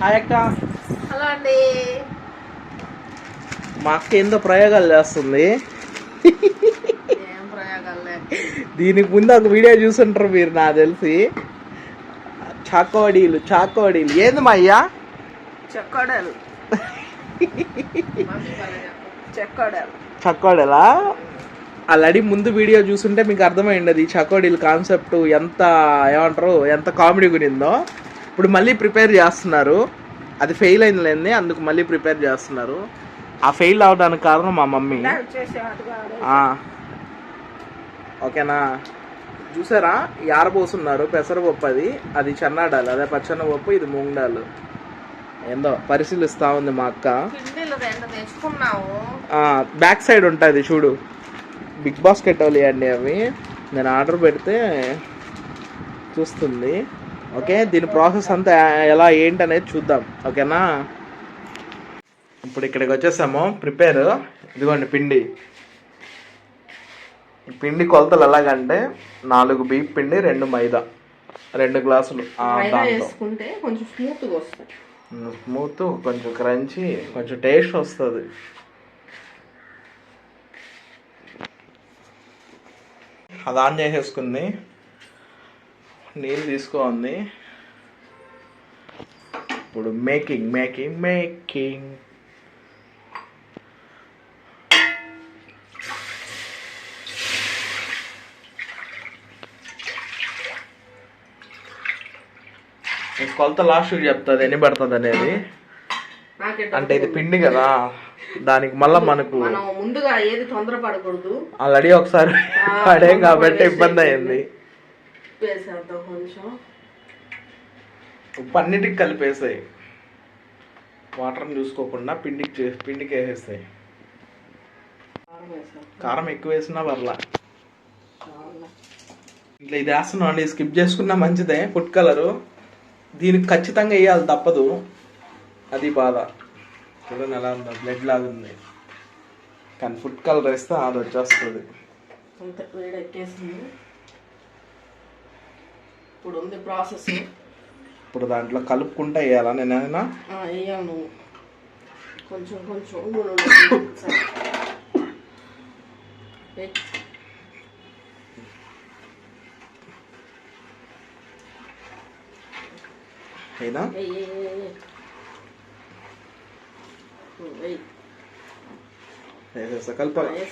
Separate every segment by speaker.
Speaker 1: Hi అక్క.
Speaker 2: Hello అండి.
Speaker 1: మా అక్క ఏందో ప్రయోగాలు చేస్తుంది దీనికి ముందు ఒక వీడియో చూసుంటారు మీరు నాకు తెలిసి. చాకోడీలు చాకోడీలు. ఏంది మా అయ్యా?
Speaker 2: చెక్కడలు. చెక్కడలు.
Speaker 1: చకోడీలా ఆల్రెడీ ముందు వీడియో చూసుంటే మీకు అర్థమైంది అది చకోడీలు కాన్సెప్ట్ ఎంత ఏమంటారు ఎంత కామెడీ గురిందో. ఇప్పుడు మళ్ళీ ప్రిపేర్ చేస్తున్నారు. అది ఫెయిల్ అయిందిలేంది అందుకు మళ్ళీ ప్రిపేర్ చేస్తున్నారు. ఆ ఫెయిల్ అవడానికి కారణం మా మమ్మీ. ఓకేనా? చూసారా? ఈ ఆరబోసున్నారు పెసరపప్పు అది. అది చెన్నాడాలు అదే పచ్చనపప్పు ఇది మూంగడాలు. ఏందో పరిశీలిస్తా ఉంది మా అక్క. బ్యాక్ సైడ్ ఉంటుంది చూడు. బిగ్ బాస్కెట్ అండి అవి. నేను ఆర్డర్ పెడితే చూస్తుంది. ఓకే దీని ప్రాసెస్ అంతా ఎలా ఏంటి అనేది చూద్దాం. ఓకేనా? ఇప్పుడు ఇక్కడికి వచ్చేసాము. ప్రిపేర్. ఇదిగోండి పిండి. పిండి కొలతలు ఎలాగంటే నాలుగు బీప్ పిండి రెండు మైదా. రెండు గ్లాసులు.
Speaker 2: వేసుకుంటే కొంచెం స్మూత్గా
Speaker 1: స్మూత్ కొంచెం క్రంచి కొంచెం టేస్ట్ వస్తుంది. అది ఆన్ చేసేసుకుంది. నీళ్ళు తీసుకోండి ఇప్పుడు మేకింగ్ మేకింగ్ మేకింగ్. కొలత లాస్ట్ చెప్తుంది ఎన్ని పడుతుంది అనేది? అంటే ఇది పిండి కదా. దానికి మళ్ళా మనకు
Speaker 2: మనం ముందుగా ఏది తొందరపడకూడదు.
Speaker 1: ఆల్రెడీ ఒకసారి పడేం కాబట్టి ఇబ్బంది అయింది.
Speaker 2: వేసేద్దాం కొంచెం.
Speaker 1: ఉప్పు అన్నిటికి కలిపేసాయి. వాటర్ని చూసుకోకుండా పిండికి చే- పిండికి వేసేస్తాయి
Speaker 2: కారం
Speaker 1: ఎక్కువ వేసినా
Speaker 2: చాలా.
Speaker 1: ఇట్లా ఇది వేస్తున్నాం అండి స్కిప్ చేసుకున్నా మంచిదే ఫుడ్ కలరు. దీనికి ఖచ్చితంగా వేయాలి తప్పదు. అది బాధ. చూడండి ఎలా ఉందో. బ్లడ్ లాగా ఉంది. కానీ ఫుడ్ కలర్ వేస్తే అది వచ్చేస్తుంది.
Speaker 2: ఇప్పుడు ఉంది ప్రాసెస్
Speaker 1: ఇప్పుడు దాంట్లో కలుపుకుంటా వేయాలా? నేనైనా
Speaker 2: వేయాలి నువ్వు. కొంచెం కొంచెం.
Speaker 1: అయినా? వేసేస్తా కలపాలి.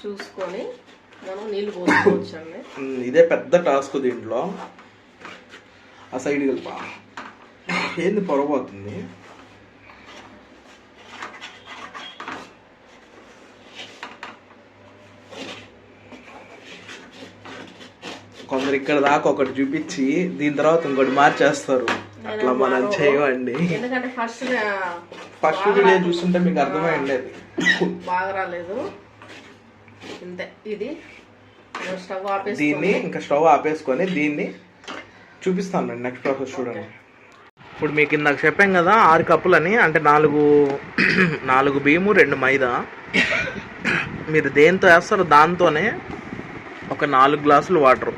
Speaker 2: చూసుకొని మనం నీళ్ళు పోసుకోవచ్చండి
Speaker 1: ఇదే పెద్ద టాస్క్ దీంట్లో ఆ సైడ్ కలిపా ఏంది పొరపోతుంది కొందరు ఇక్కడ దాకా ఒకటి చూపించి దీని తర్వాత ఇంకోటి మార్చేస్తారు. అట్లా మనం చేయమండి.
Speaker 2: ఎందుకంటే ఫస్ట్
Speaker 1: ఫస్ట్ వీడియో చూస్తుంటే మీకు అర్థమైంది
Speaker 2: బాగా రాలేదు. ఇంతే ఇది. స్టవ్ ఆపేసి
Speaker 1: దీన్ని ఇంకా స్టవ్ ఆపేసుకొని దీన్ని చూపిస్తాను నెక్స్ట్ ప్రాసెస్ చూడండి. ఇప్పుడు మీకు ఇందాక చెప్పాం కదా ఆరు కప్పులని అంటే నాలుగు నాలుగు బియ్యము రెండు మైదా. మీరు దేంతో వేస్తారో దాంతోనే ఒక నాలుగు గ్లాసులు వాటర్.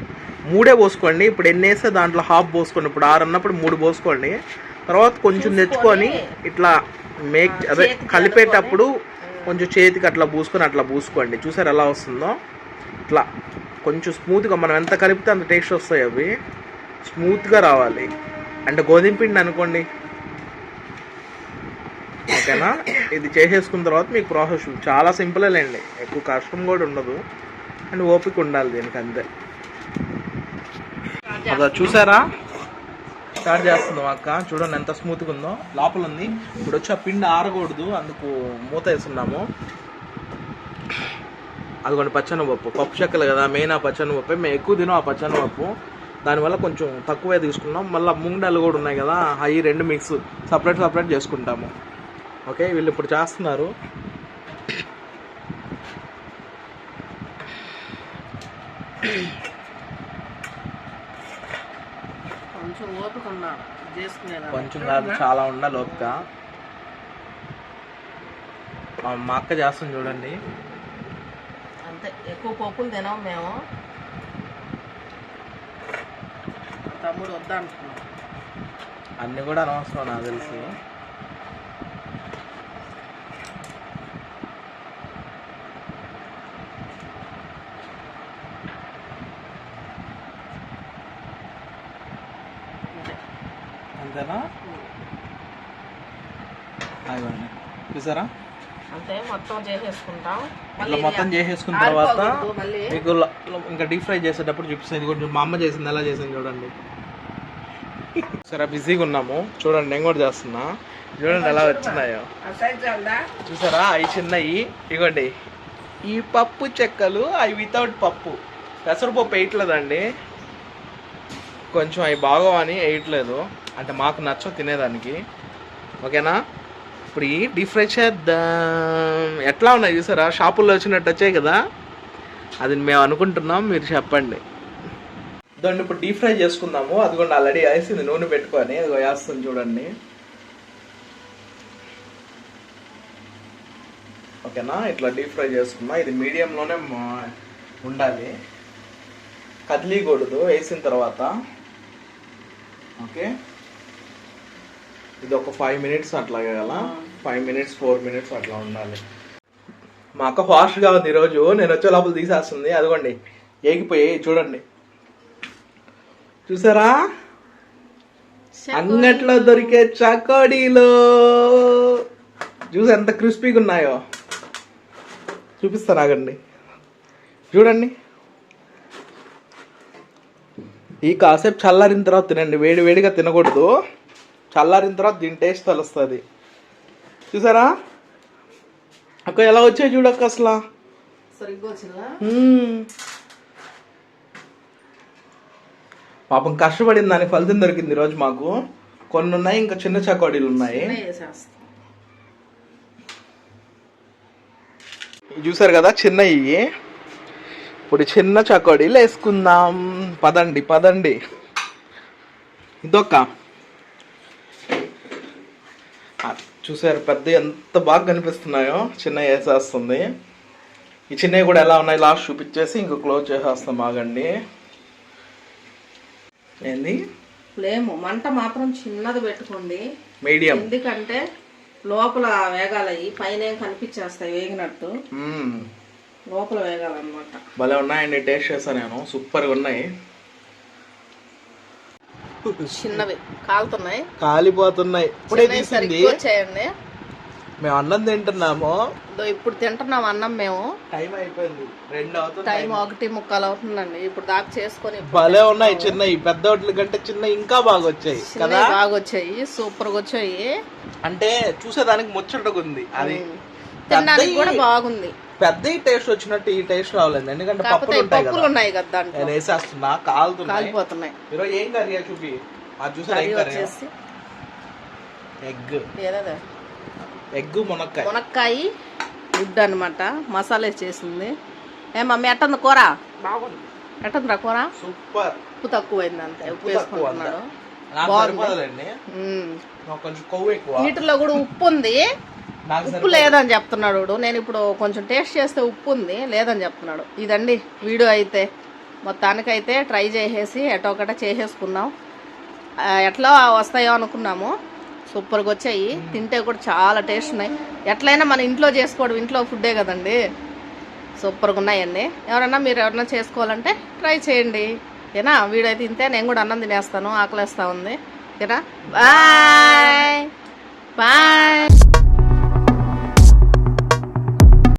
Speaker 1: మూడే పోసుకోండి. ఇప్పుడు ఎన్ని వేస్తే దాంట్లో హాఫ్ పోసుకోండి. ఇప్పుడు ఆరు అన్నప్పుడు మూడు పోసుకోండి. తర్వాత కొంచెం తెచ్చుకొని ఇట్లా మేక్ అదే కలిపేటప్పుడు కొంచెం చేతికి అట్లా పూసుకొని అట్లా పూసుకోండి. చూసారు ఎలా వస్తుందో? ఇట్లా కొంచెం స్మూత్గా మనం ఎంత కలిపితే అంత టేస్ట్ వస్తాయి అవి. స్మూత్గా రావాలి. అంటే గోధుమ పిండి అనుకోండి. ఓకేనా? ఇది చేసేసుకున్న తర్వాత మీకు ప్రాసెస్ చాలా సింపులేలేండి ఎక్కువ కష్టం కూడా ఉండదు. అండ్ ఓపిక ఉండాలి దీనికి అంతే. అదా చూసారా? స్టార్ట్ చేస్తుంది అక్క. చూడండి ఎంత స్మూత్గా ఉందో. లోపల ఉంది. ఇప్పుడు వచ్చి ఆ పిండి ఆరకూడదు. అందుకు మూత వేస్తున్నాము. అదిగోండి పచ్చనపప్పు పప్పు చెక్కలు కదా. మెయిన్ ఆ పచ్చనపప్పు మేము ఎక్కువ తినం ఆ పచ్చనపప్పు దానివల్ల కొంచెం తక్కువే తీసుకున్నాం. మళ్ళీ ముంగడాలు కూడా ఉన్నాయి కదా. అవి రెండు మిక్స్ సపరేట్ సపరేట్ చేసుకుంటాము. ఓకే? వీళ్ళు ఇప్పుడు చేస్తున్నారు.
Speaker 2: చేసుకునేదా
Speaker 1: కొంచెం కాదు చాలా ఉండాలి ఓపిక ఆ, మా అక్క చేస్తుంది చూడండి.
Speaker 2: అంతే ఎక్కువ పప్పులు తినాం మేము. తమ్ముడు వద్దా అంటున్నాం
Speaker 1: అన్నీ కూడా అనవసరం నాకు తెలిసి. అంతేనా అదిగోండి చూసారా?
Speaker 2: అంతే మొత్తం చేసేసుకుంటాం.
Speaker 1: ఇట్లా మొత్తం చేసేసుకున్న తర్వాత మీకు ఇంకా డీప్ ఫ్రై చేసేటప్పుడు చూపిస్తాను. కూడా మా అమ్మ చేసింది ఎలా చేసింది చూడండి. సరే బిజీగా ఉన్నాము. చూడండి నేను కూడా చేస్తున్నా. చూడండి ఎలా వచ్చినాయో. చూసారా? అవి చిన్నవి. ఇగోండి. ఈ పప్పు చెక్కలు అవి వితౌట్ పప్పు. పెసరపప్పు వేయట్లేదండి. కొంచెం అవి బాగోవని వేయట్లేదు. అంటే మాకు నచ్చ తినేదానికి. ఓకేనా? ఇప్పుడు ఈ డీప్ ఫ్రై చేద్దాం. ఎట్లా ఉన్నాయి చూసారా? షాపుల్లో వచ్చినట్టు వచ్చాయి కదా. అది మేము అనుకుంటున్నాం మీరు చెప్పండి. దాన్ని ఇప్పుడు డీప్ ఫ్రై చేసుకుందాము. అది కూడా ఆల్రెడీ వేసింది. నూనె పెట్టుకొని అది వేస్తుంది చూడండి. ఓకేనా? ఇట్లా డీప్ ఫ్రై చేసుకున్నా. ఇది మీడియంలోనే మా- ఉండాలి. కదిలీకూడదు వేసిన తర్వాత. ఓకే? ఇది ఒక ఫైవ్ మినిట్స్ అట్లా గల ఫైవ్ మినిట్స్ ఫోర్ మినిట్స్ అట్లా ఉండాలి. మా అక్క ఫాస్ట్గా ఉంది ఈరోజు. నేను వచ్చే లోపల తీసేస్తుంది. అదిగోండి. ఏగిపోయాయి చూడండి. చూసారా? అంగట్లో దొరికే చకోడీలు. చూసి ఎంత క్రిస్పీగా ఉన్నాయో. చూపిస్తాను ఆగండి. చూడండి. ఈ కాసేపు చల్లారిన తర్వాత తినండి. వేడి వేడిగా తినకూడదు. చల్లారిన తర్వాత దీని టేస్ట్ తెలుస్తుంది. చూసారా? అక్క ఎలా వచ్చాయి చూడక్క అసలు. పాపం కష్టపడిన దాని ఫలితం దొరికింది ఈరోజు మాకు. కొన్ని ఉన్నాయి ఇంకా చిన్న చకోడీలు ఉన్నాయి. ఇవి చూసారు కదా చిన్నవి ఇప్పుడు చిన్న చకోడీలు వేసుకుందాం. పదండి పదండి. ఇదొక్క ఆ, చూసారు పెద్ద ఎంత బాగా కనిపిస్తున్నాయో చిన్న వేసేస్తుంది. ఈ చిన్నవి కూడా ఎలా ఉన్నాయి లాస్ట్ చూపించేసి ఇంకో క్లోజ్ చేసేస్తాం ఆగండి. ఏంది?
Speaker 2: ఫ్లేమ్ మంట మాత్రం చిన్నది పెట్టుకోండి.
Speaker 1: మీడియం.
Speaker 2: ఎందుకంటే లోపల వేగాలయ్యి పైన ఏం కనిపించేస్తాయి వేగినట్టు. లోపల వేగాలన్నమాట.
Speaker 1: భలే ఉన్నాయండి టేస్ట్ చేస్తాను నేను. సూపర్గా ఉన్నాయి.
Speaker 2: చిన్నవి. కాలుతున్నాయి.
Speaker 1: కాలిపోతున్నాయి. ఇప్పుడే తీసింది.
Speaker 2: వచ్చాయండి.
Speaker 1: మేము అన్నం తింటున్నాము.
Speaker 2: ఇప్పుడు తింటున్నాం అన్నం మేము.
Speaker 1: టైం అయిపోయింది. రెండు అవుతుంది
Speaker 2: టైం ఒకటి ముక్కాలు అవుతుందండి. ఇప్పుడు దాకా చేసుకొని
Speaker 1: భలే ఉన్నాయి చిన్నవి. పెద్ద వాటి కంటే చిన్న ఇంకా బాగా వచ్చాయి. కదా?
Speaker 2: బాగా వచ్చాయి. సూపర్గా వచ్చాయి.
Speaker 1: అంటే చూసేదానికి ముచ్చటగా ఉంది. అది
Speaker 2: తినడానికి కూడా బాగుంది.
Speaker 1: పెద్ద టేస్ట్ వచ్చినట్టు ఈ టేస్ట్ రావలేదు. ఎందుకంటే పప్పులు ఉంటాయి
Speaker 2: పప్పులు
Speaker 1: కదా.
Speaker 2: ఉన్నాయి కదా దాంట్లో.
Speaker 1: నేను వేసేస్తున్నా కాలుతున్నాయి.
Speaker 2: కాలిపోతున్నాయి.
Speaker 1: ఈరోజు ఏం కర్రీ చూపి? అది చూసారా ఏం కర్రీ? ఎగ్. ఎగ్ మునక్కాయ.
Speaker 2: మునక్కాయ గుడ్డు అనమాట మసాలా చేసింది ఏ మమ్మీ ఎట్టుంది కూర?
Speaker 1: బాగుంది.
Speaker 2: ఎట్టుందిరా కూర?
Speaker 1: సూపర్.
Speaker 2: ఉప్పు తక్కువైంది అంతే. ఉప్పు. వేసుకుంటున్నాడు. బాగుంది.
Speaker 1: కొంచెం కొవ్వు ఎక్కువ.
Speaker 2: వీటిలో కూడా ఉప్పు ఉంది. ఉప్పు. లేదని చెప్తున్నాడు వీడు. నేను ఇప్పుడు కొంచెం టేస్ట్ చేస్తే ఉప్పు ఉంది లేదని చెప్తున్నాడు. ఇదండి వీడియో అయితే. మొత్తానికైతే ట్రై చేసేసి ఎటో ఒకట చేసేసుకున్నాం. ఎట్లా వస్తాయో అనుకున్నాము. సూపర్గా వచ్చాయి. తింటే కూడా చాలా టేస్ట్ ఉన్నాయి. ఎట్లయినా మన ఇంట్లో చేసుకోవడం ఇంట్లో ఫుడ్డే కదండి. సూపర్గా ఉన్నాయండి. ఎవరన్నా మీరు ఎవరన్నా చేసుకోవాలంటే ట్రై చేయండి. ఓకేనా వీడైతే ఇంతే నేను కూడా అన్నం తినేస్తాను ఆకలేస్తా ఉంది. ఓకేనా బాయ్.